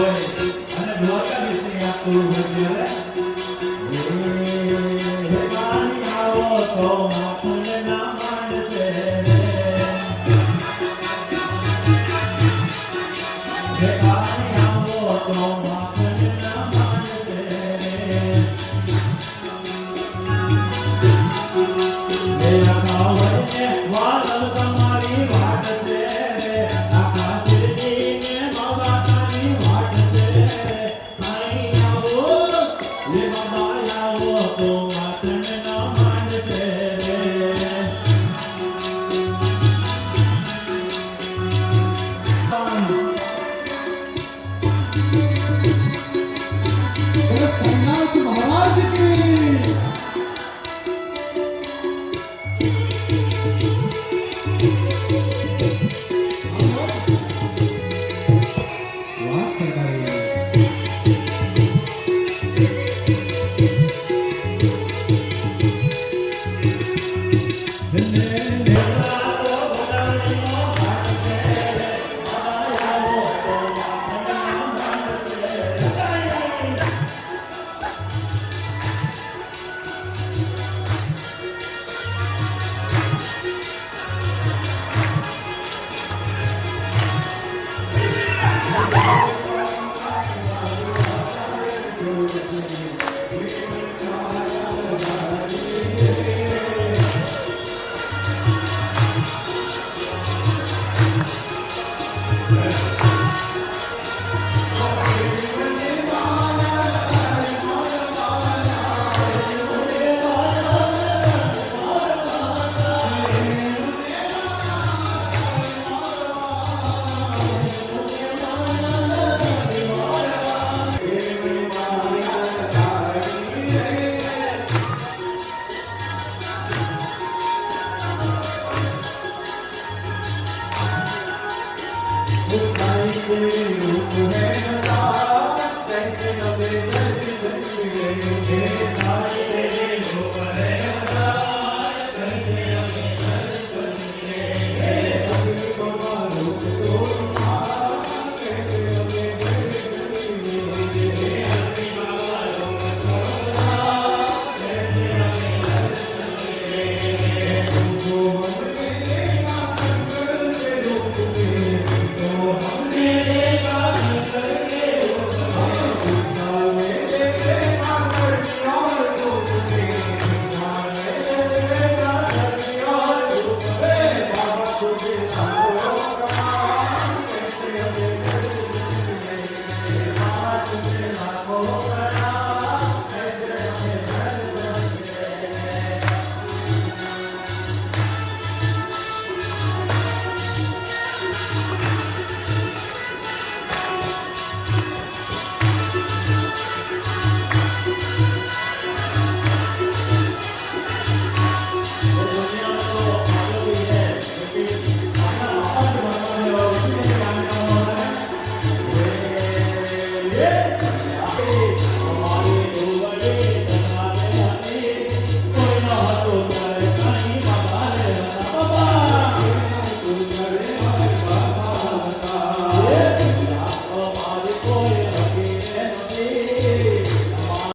અને દ્વારકાધીશને આપતું હોય